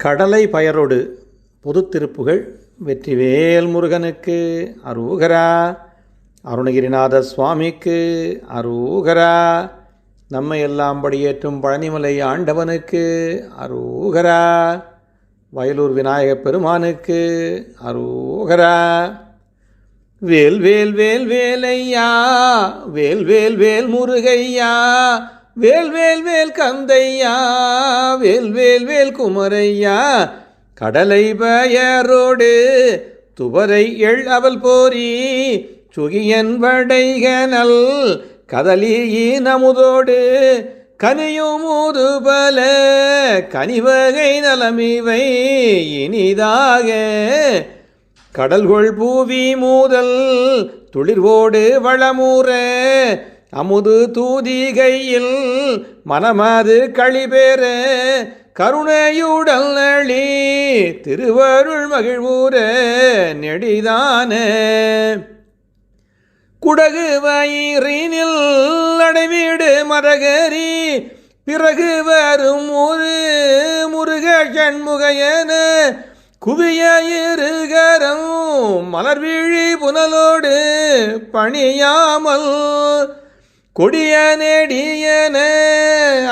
கடலை பயரோடு பொதுத்திருப்புகள் வெற்றிவேல் முருகனுக்கு அரூகரா அருணகிரிநாத சுவாமிக்கு அரூகரா நம்மை எல்லாம் படியேற்றும் பழனிமலை ஆண்டவனுக்கு அரூகரா. வயலூர் விநாயகப் பெருமானுக்கு அரோகரா. வேல் வேல் வேல் வேலையா. வேல் வேல் வேல் முருகையா. வேல் வேல் வேல் கந்தையா. வேல் வேல் வேல் குமரையா. கடலை பயரோடு துவரை எள் அவல் போரி. சுகியன் வடைகனல் கதலி நமுதோடு கனியும் முதுபல கனிவகை நலமிவை இனிதாக. கடல்கொள் பூவி மூதல் துளிர்வோடு வளமூற அமுது தூதிகையில் மனமாது களிபேற கருணையுடல் நளி திருவருள் மகிழ்வூர நெடிதான. குடகு வயிறினில் அடைவீடு மரகரி பிறகு வரும் ஒரு முருக சண்முகையன. குவிய இருகரம் மலர்விழி புனலோடு பணியாமல் கொடிய நெடியன.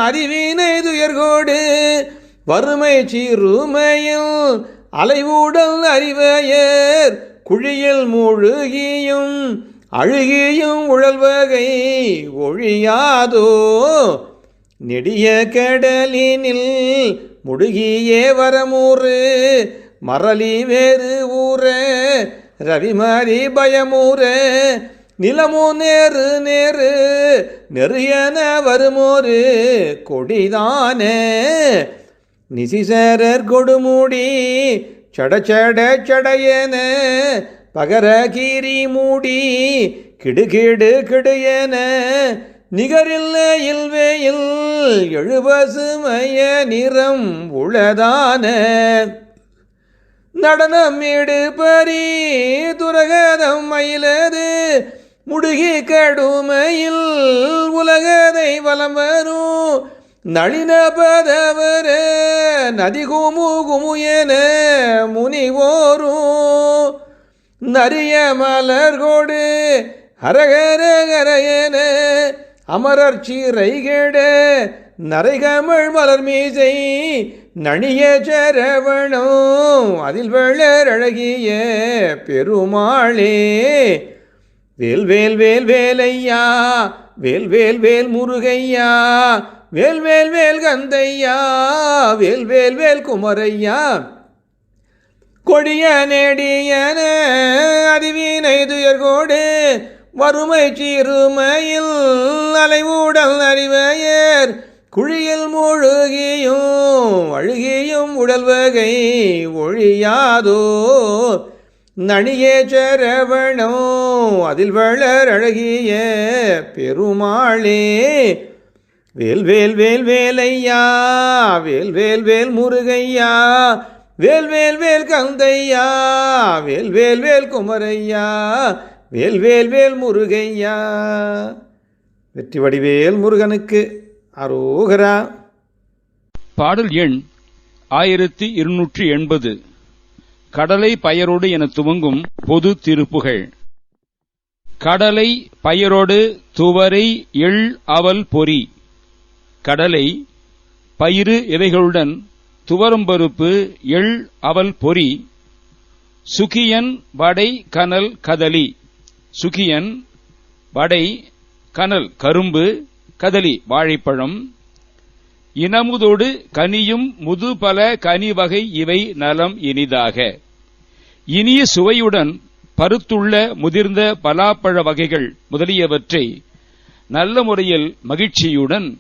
அறிவினை துயர்கோடு வறுமை சிறுமையில் அலைவூடல் அறிவையர் குழியில் மூழ்கியும் அழுகியும் உழல்வகை ஒழியாதோ? நெடிய கடலினில் முடுகியே வரமூறு மரளி வேறு ஊர ரவிமாரி பயமூர நிலமோ நேரு நேரு நெறியன வருமோரு கொடிதானே. நிசிசரர் கொடுமூடி சட சட சடையன பகர கீரி மூடி கிடுகிடு கிடு என நிகரில்ல இல்வேயில் எழுபசுமய நிறம் உளதான. நடனம் பரி துரகதம் மயிலது முடுகி கடுமையில் உலகதை வலம் வரும் நளின பதவர நதி குமு குமு என முனிவோரும் நரிய மலர் மலர்கோடு ஹரகரகரையன அமரர் சீரை சீரைகேட நரைகமள் மலர் மீசை நணிய சரவணம் அதில் வளர் அழகிய பெருமாளே. வேல் வேல் வேல் வேலையா வேல் வேல் வேல் முருகையா வேல் வேல் வேல் கந்தையா வேல் வேல் வேல் குமரையா கொடிய நெடியன அதிவினை துயர்கோடு வறுமை சிறுமையில் அலைவுடல் அறிவையர். குழியில் மூழ்கியும் அழுகியும் உடல் வகை ஒழியாதோ. நணியே சரவணோ அதில் வளர் அழகிய பெருமாளே. வேல் வேல் வேல் வேலையா வேல் வேல் வேல் முருகையா வேல் வேல் வேல் கந்தையா வேல் வேல் வேல் குமரையா வேல் வேல் வேல் முருகையா. வெற்றி வடிவேல் முருகனுக்கு அரோகரா. பாடல் எண் ஆயிரத்தி இருநூற்றி எண்பது. கடலை பயரோடு என துவங்கும் பொது திருப்புகள். கடலை பயரோடு துவரை எள் அவல் பொறி. கடலை பயிறு இவைகளுடன் துவரம்பருப்பு எள் அவல் பொறி. சுகியன் வடை கனல் கதலி. சுகியன் வடை கனல் கரும்பு கதலி வாழைப்பழம். இனமுதோடு கனியும் முதுபல கனி வகை இவை நலம் இனிதாக. இனிய சுவையுடன் பருத்துள்ள முதிர்ந்த பலாப்பழ வகைகள் முதலியவற்றை நல்ல முறையில் மகிழ்ச்சியுடன்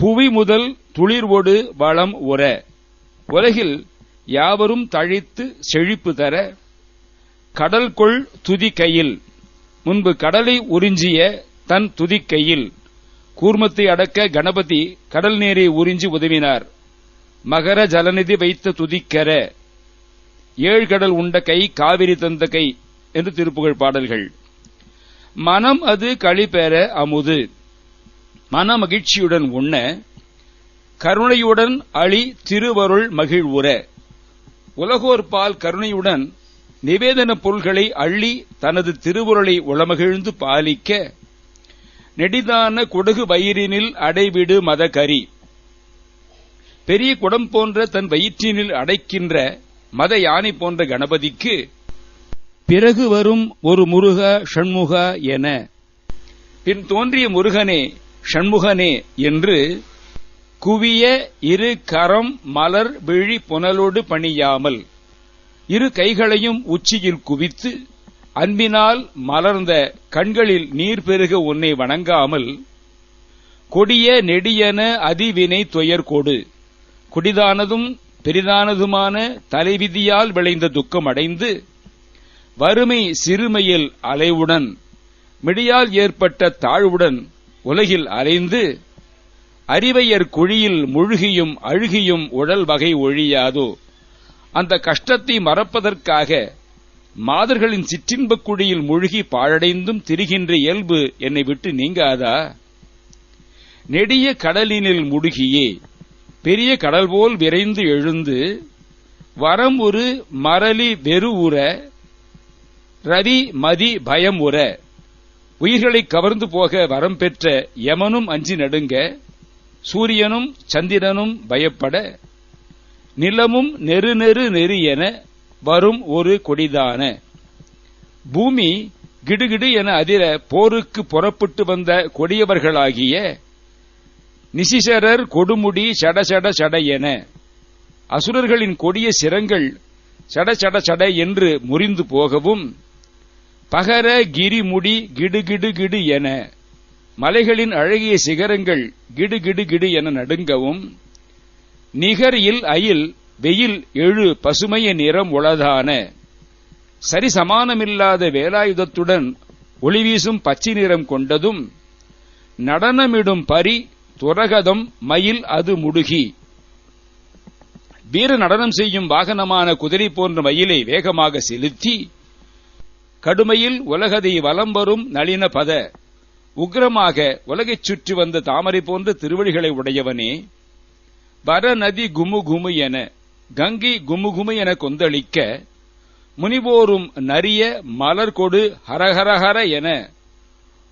புவி முதல் துளிர்வோடு வளம் உற. உலகில் யாவரும் தழைத்து செழிப்பு தர கடல்கொள் துதிக்கையில். முன்பு கடலை உறிஞ்சிய தன் துதிக்கையில். கூர்மத்தை அடக்க கணபதி கடல் நீரை உறிஞ்சி உதவினார். மகர ஜலநிதி வைத்த துதிக்கர. ஏழ்கடல் உண்ட கை காவிரி தந்த கை என்று திருப்புகழ் பாடல்கள். மனம் அது களிபெற அமுது. மன மகிழ்ச்சியுடன் உண்ண கருணையுடன் அழி திருவருள் மகிழ்வுற. உலகோர் பால் கருணையுடன் நிவேதன பொருள்களை அள்ளி தனது திருவுருளை உளமகிழ்ந்து பாலிக்க நெடிதான குடகு வயிறினில் அடைவிடு மதகரி. பெரிய குடம் போன்ற தன் வயிற்றினில் அடைக்கின்ற மத யானை போன்ற கணபதிக்கு பிறகு வரும் ஒரு முருக ஷண்முக என. பின் தோன்றிய முருகனே ஷண்முகனே என்று குவிய இரு கரம் மலர் விழி புனலோடு பணியாமல் இரு கைகளையும் உச்சியில் குவித்து அன்பினால் மலர்ந்த கண்களில் நீர் பெருக உன்னை வணங்காமல் கொடிய நெடியன அதிவினை துயர்கோடு குடிதானதும் பெரிதானதுமான தலைவிதியால் விளைந்த துக்கம் அடைந்து வறுமை சிறுமையில் அலைவுடன் மிடியால் ஏற்பட்ட தாழ்வுடன் உலகில் அலைந்து அறிவையர் குழியில் முழுகியும் அழுகியும் உடல் வகை ஒழியாதோ? அந்த கஷ்டத்தை மறப்பதற்காக மாதர்களின் சிற்றின்பக் குழியில் முழுகி பாழடைந்தும் திரிகின்ற இயல்பு என்னை விட்டு நீங்காதா? நெடிய கடலினில் முடுகியே பெரிய கடல் போல் விரைந்து எழுந்து வரம் ஒரு மரளி வெறு உற ரவி மதி பயம் உற. உயிர்களை கவர்ந்து போக வரம் பெற்ற யமனும் அஞ்சி நடுங்க சூரியனும் சந்திரனும் பயப்பட நிலமும் நெரு நெரு நெரு என வரும் ஒரு கொடிதான. பூமி கிடுகிடு என அதிர போருக்கு புறப்பட்டு வந்த கொடியவர்களாகிய நிசிசரர் கொடுமுடி சடசட சட என. அசுரர்களின் கொடிய சிரங்கள் சட சட சட என்று முறிந்து போகவும் பகர கிரிமுடி கிடுகிடு கிடு என மலைகளின் அழகிய சிகரங்கள் கிடுகிடுகிடு கிடு என நடுங்கவும் நிகர் இல் அயில் வெயில் எழு பசுமைய நிறம் உளதான சரிசமானமில்லாத வேலாயுதத்துடன் ஒளிவீசும் பச்சை நிறம் கொண்டதும் நடனமிடும் பரி துரகதம் மயில் அது முடுகி. வீர நடனம் செய்யும் வாகனமான குதிரை போன்ற மயிலை வேகமாக செலுத்தி கடுமையில் உலகதி வலம் வரும் நளின பத. உக்ரமாக உலகைச் சுற்றி வந்த தாமரை போன்ற திருவழிகளை உடையவனே. வர நதி குமு குமு என கங்கை குமு குமு என கொந்தளிக்க முனிவோரும் நரிய மலர் கொடு ஹரஹரஹர என.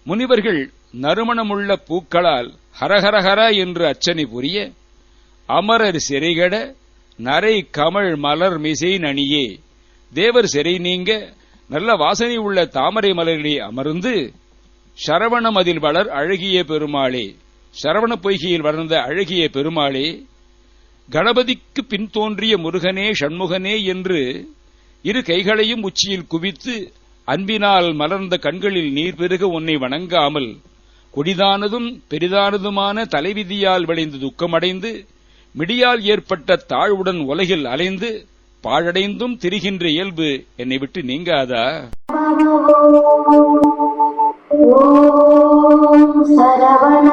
முனிவர்கள் நறுமணமுள்ள பூக்களால் ஹரஹரஹர என்று அச்சனை புரிய அமரர் சிறைகட நரை கமழ் மலர் மிசை நணியே தேவர் சிறை நீங்க நல்ல வாசனை உள்ள தாமரை மலரிலே அமர்ந்து சரவணமதில் வளர் அழகிய பெருமாளே. சரவண பொய்கையில் வளர்ந்த அழகிய பெருமாளே கணபதிக்கு பின் தோன்றிய முருகனே ஷண்முகனே என்று இரு கைகளையும் உச்சியில் குவித்து அன்பினால் மலர்ந்த கண்களில் நீர் பெருக உன்னை வணங்காமல் கொடிதானதும் பெரிதானதுமான தலைவிதியால் விளைந்து துக்கமடைந்து மிடியால் ஏற்பட்ட தாழ்வுடன் உலகில் அலைந்து பாழடைந்தும் திரிகின்ற இயல்பு என்னை விட்டு நீங்காதா? சரவண